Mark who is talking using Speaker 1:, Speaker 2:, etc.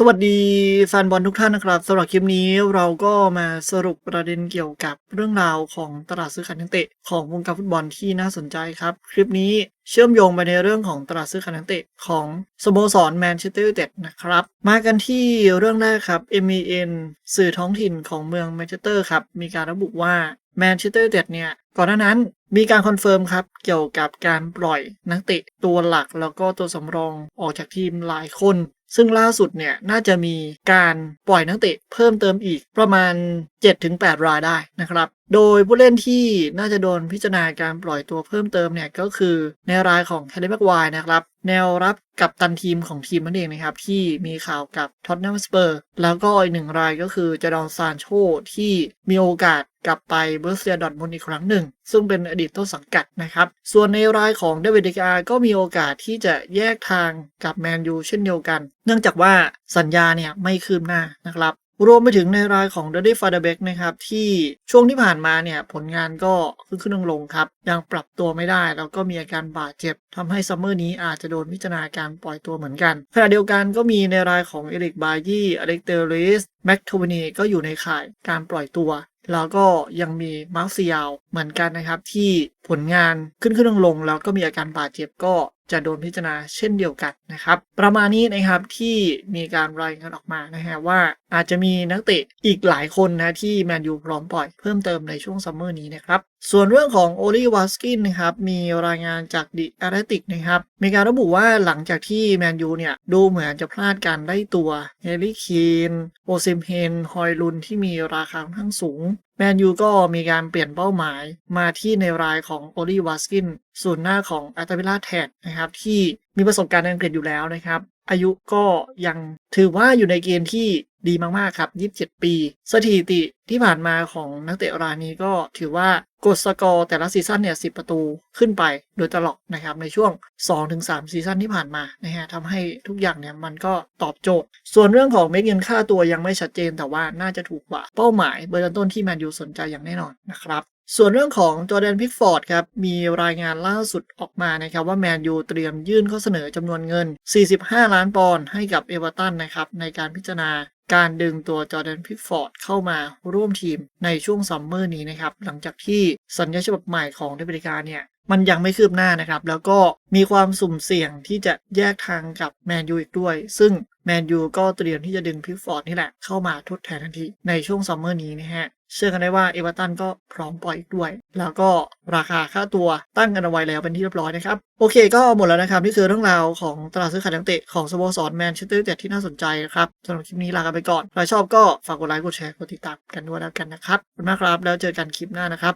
Speaker 1: สวัสดีแฟนบอลทุกท่านนะครับสำหรับคลิปนี้เราก็มาสรุปประเด็นเกี่ยวกับเรื่องราวของตลาดซื้อขายนักเตะของวงการฟุตบอลที่น่าสนใจครับ คลิปนี้เชื่อมโยงไปในเรื่องของตลาดซื้อขายนักเตะของสโมสรแมนเชสเตอร์ยูไนเต็ดนะครับ มากันที่เรื่องแรกครับ MEN สื่อท้องถิ่นของเมืองแมนเชสเตอร์ครับ มีการระบุว่าแมนเชสเตอร์ยูไนเต็ดเนี่ยก่อนหน้านั้น มีการคอนเฟิร์มครับ เกี่ยวกับการปล่อยนักเตะตัวหลักแล้วก็ตัวสำรองออกจากทีมหลายคน ซึ่งล่าสุดเนี่ยน่าจะมีการปล่อยนักเตะเพิ่มเติมอีกประมาณ 7-8 รายได้นะครับ โดยผู้เล่นที่น่าจะโดนพิจารณาการปล่อยตัวเพิ่มเติมเนี่ยก็คือในรายของแฮร์รี่แม็กไวร์นะครับ แนวรับกับตันทีมของทีมนั่นเองนะครับ ที่มีข่าวกับท็อตแนมสเปอร์แล้วก็อีกหนึ่งรายก็คือจดอนซานโชที่มีโอกาสกลับไปเบอร์เซียดอทมุนอีกครั้งหนึ่ง ซึ่งเป็นอดีตต้นสังกัดนะครับ ส่วนในรายของเดวิดเดกาก็มีโอกาสที่จะแยกทางกับแมนยูเช่นเดียวกัน เนื่องจากว่าสัญญาเนี่ยไม่คืบหน้านะครับรวมไปถึงในรายของเดดี้ฟาเดเบกนะครับ ที่ช่วงที่ผ่านมาเนี่ย ผลงานก็ขึ้นขึ้นลงลงครับ ยังปรับตัวไม่ได้ แล้วก็มีอาการบาดเจ็บทำให้ซัมเมอร์นี้อาจจะโดนพิจารณาการปล่อยตัวเหมือนกัน ขณะเดียวกันก็มีในรายของเอริกบายี่อเล็กเตอริสแม็กโทวานีก็อยู่ในข่ายการปล่อยตัว แล้วก็ยังมีมาร์คซียาวเหมือนกันนะครับ ที่ผลงานขึ้นขึ้นลงลงแล้วก็มีอาการบาดเจ็บก็ จะโดนพิจารณาเช่นเดียวกันนะครับ ประมาณนี้นะครับที่มีการรายงานออกมานะฮะว่าอาจจะมีนักเตะอีกหลายคนนะที่แมนยูพร้อมปล่อยเพิ่มเติมในช่วงซัมเมอร์นี้นะครับส่วนเรื่องของโอลิวาสกินนะครับมีรายงานจากดิอาร์ติกนะครับมีการระบุว่าหลังจากที่แมนยูเนี่ยดูเหมือนจะพลาดการได้ตัวเฮลิเคนโอซิมเฮนฮอยลุนที่มีราคาค่อนข้างสูง แมนยูก็มีการเปลี่ยนเป้าหมายมาที่ในรายของโอลีวาสกินส่วนหน้าของอัตวิลาแทดนะครับที่ มีประสบการณ์ในอังกฤษอยู่แล้วนะครับ อายุก็ยังถือว่าอยู่ในเกณฑ์ที่ดีมากๆครับ 27 ปี สถิติที่ผ่านมาของนักเตะรายนี้ก็ถือว่ากดสกอร์แต่ละซีซั่นเนี่ย 10 ประตูขึ้นไปโดยตลอดนะครับ ในช่วง 2-3 ซีซั่นที่ผ่านมานะฮะทำให้ทุกอย่างเนี่ยมันก็ตอบโจทย์ ส่วนเรื่องของเม็ดเงินค่าตัวยังไม่ชัดเจนแต่ว่าน่าจะถูกกว่าเป้าหมายเบอร์ต้นที่แมนยูสนใจอย่างแน่นอนนะครับ ส่วนเรื่องของจอแดนพิกฟอร์ดครับ มีรายงานล่าสุดออกมานะครับว่าแมนยูเตรียมยื่นข้อเสนอจำนวนเงิน 45 ล้านปอนด์ให้กับเอเวอร์ตันนะครับในการพิจารณาการดึงตัวจอแดนพิกฟอร์ดเข้ามาร่วมทีมในช่วงซัมเมอร์นี้นะครับ หลังจากที่สัญญาฉบับใหม่ของเดวิดกาเนี่ย มันยังไม่คืบหน้านะครับ แล้วก็มีความสุ่มเสี่ยงที่จะแยกทางกับแมนยูอีกด้วย ซึ่งแมนยูก็เตรียมที่จะดึงพิกฟอร์ดนี่แหละ เข้ามาทดแทนทันที ในช่วงซัมเมอร์นี้นะฮะ เชื่อกันได้ว่าเอเวอร์ตันก็พร้อมปล่อยอีกด้วย แล้วก็ราคาค่าตัวตั้งกันเอาไว้แล้วเป็นที่เรียบร้อยนะครับ โอเคก็หมดแล้วนะครับ นี่คือเรื่องราวของตลาดซื้อขายนักเตะของสโมสรแมนเชสเตอร์ยูไนเต็ดที่น่าสนใจนะครับสำหรับคลิปนี้ลากันไปก่อนใครชอบก็ฝากกดไลค์กดแชร์กดติดตามกันด้วยแล้วกันนะครับขอบคุณมากครับแล้วเจอกันคลิปหน้านะครับ